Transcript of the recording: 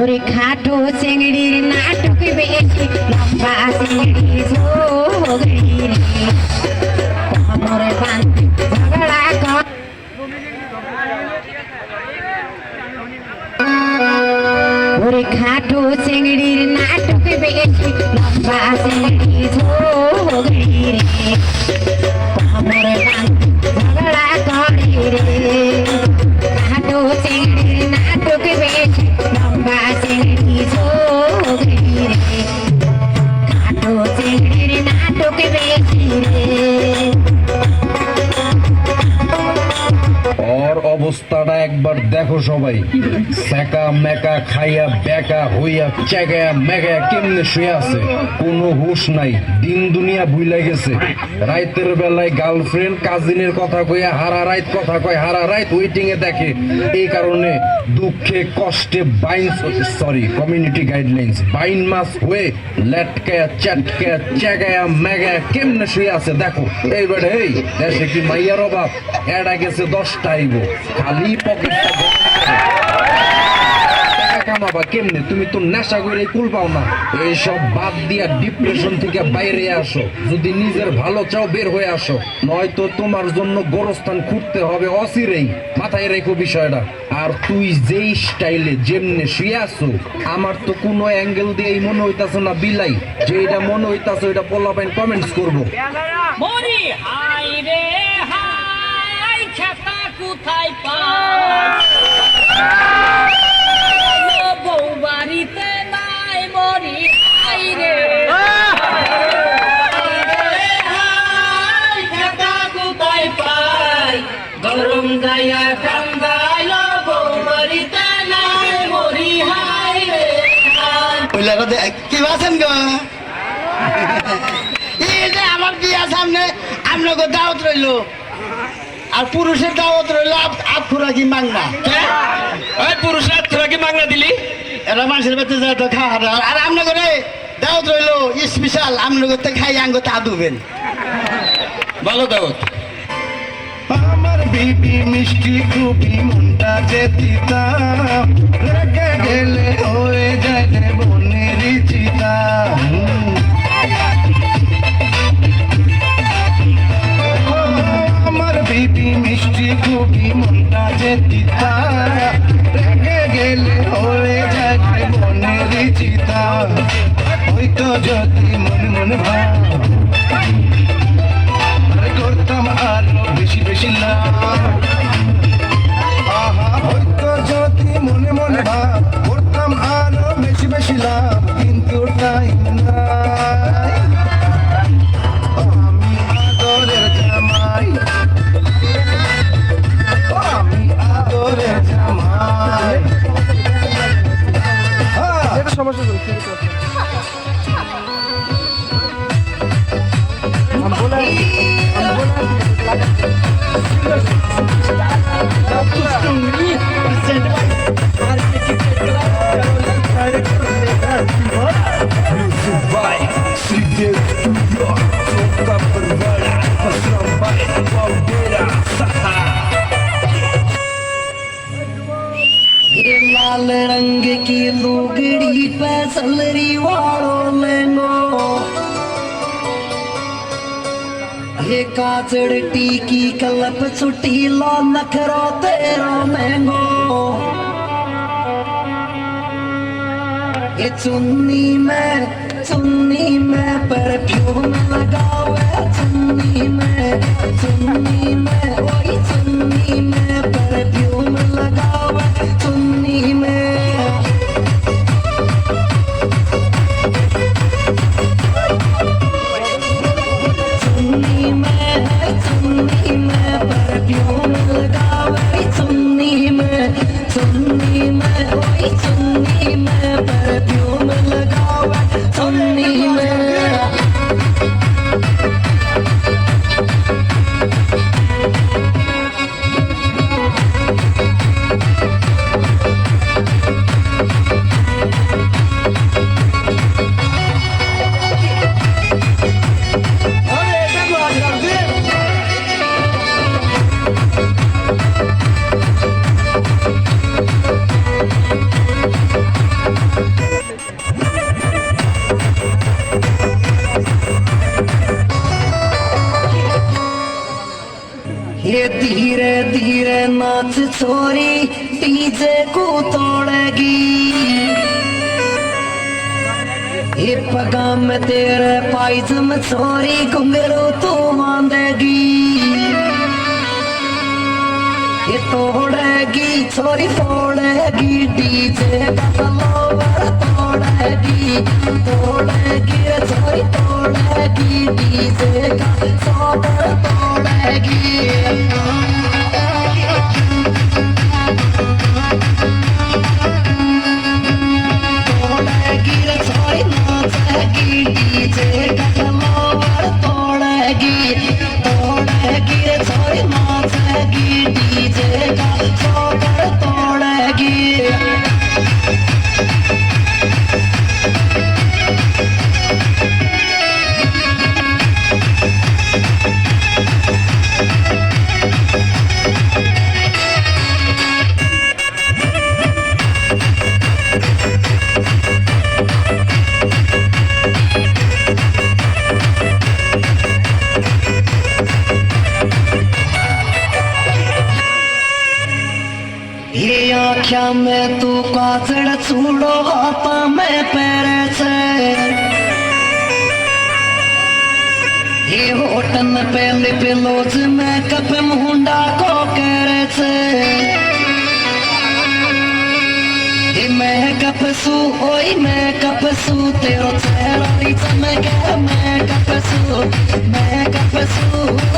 ওরে খাটো চিংড়ির নাটক বেশি, লম্বা চিংড়ি ঝোগড়ি রে কোমরে বাঁধ, ঝগড়া কর। ওরে খাটো চিংড়ির নাটক বেশি, লম্বা চিংড়ি ঝোগড়ি রে কোমরে বাঁধ, ঝগড়া করে রে। ওর অবস্থাটা একবার দেখো সবাই। সেকা মেকা খাইয়া বেকা হইয়া চেগায়া মেগায়া কেমনে শুয়ে আছে? কোনো হুশ নাই। দিন দুনিয়া ভুলে গেছে। রাইতের বেলায় গার্লফ্রেন্ড কাজিনের কথা কইয়া হারা রাইত কথা কয়, হারা রাইত ওয়েটিং এ দেখে। এই কারণে দুঃখে, কষ্টে বাইন সরি কমিউনিটি গাইডলাইন্স বাইন মাস হয়ে লেটকায়া চ্যাটকায়া চেগায়া মেগায়া কেমনে শুয়ে আছে দেখো। এই এই দেশে কি মাইয়ার অভাব? এটা গেছে দশটা আইব খালি কেমনে? তুমি তো নেশা করে কুল পাও না। এইসব বাদ দিয়া ডিপ্রেশন থেকে বাইরে আসো। যদি নিজের ভালো চাও বের হয়ে আসো। নয়তো তোমার জন্য গোরস্থান খুঁড়তে হবে অচিরেই। মাথায় রেখো বিষয়টা। আর তুই যেই স্টাইলে যেমনে শুয়ে আসো আমার তো কোনো অ্যাঙ্গেল দিয়েই মনে হইতাছে না বিলাই। যেটা মনে হইতাছে ওইটা পোলাপাইন কমেন্টস করব। কোথায় বউ বাড়িতে নাই মরি রে। কোথায় পাই? গরম গায়া ঠান্ডায় বউ বাড়িতে নাই মরি হাই রে ওইলারা দে কি আছেন গো? আমার বিয়া সামনে, আপনাকে দাওয়াত রইল। আর পুরুষের দাওয়াত রইল আপ খুরা কি মাংনা ওই পুরুষরা তোরা কি মাগনা দিলি? এরা মানুষের বাচ্চা যায় তো খাওয়া দাওয়া। আর আপনাকে রে দাওয়াত রইল স্পেশাল আপনাকে তো খাই আঙ্গ তা দুবেন। ভালো দাওয়াত। আমার বিবি মিষ্টি খুবই মনটা যেতিতা রেগে গেলে হয়ে যায় হয়তো যদি মনে মনে ভাব। করতাম আরও বেশি বেশি লাভ আহা, হয়তো যদি মনে মনে ভাব, করতাম আরও বেশি বেশি লাভ, কিন্তু টাইম নাই। আমি আদরের জামাই। আমি আদরের জামাই। এটা সমস্যা की लुगड़ी पे सलरी वालों लेंगो ये काचड़ टीकी कलप छुट्टी ला नखरा तेरा महंगो। ये चुन्नी में चुन्नी में लगावे छोरी, डीजे को तोड़ेगी। ये पगा में तेरे पाइजम छोरी, घुंघरू तू बांधेगी। ये तोड़ेगी, छोरी तोड़ेगी, डीजे का तोड़ेगी तोड़ेगी। આખ્યા મેં તું કાચડ છૂડો આપા મેં પહેરે છે એ હોટન પેલી પેલો જ મેં કપે મુંડા કો કરે છે એ મેકઅપ શું ઓય મેકઅપ શું તેરો ચહેરો ની ચમકે મેકઅપ શું મેકઅપ શું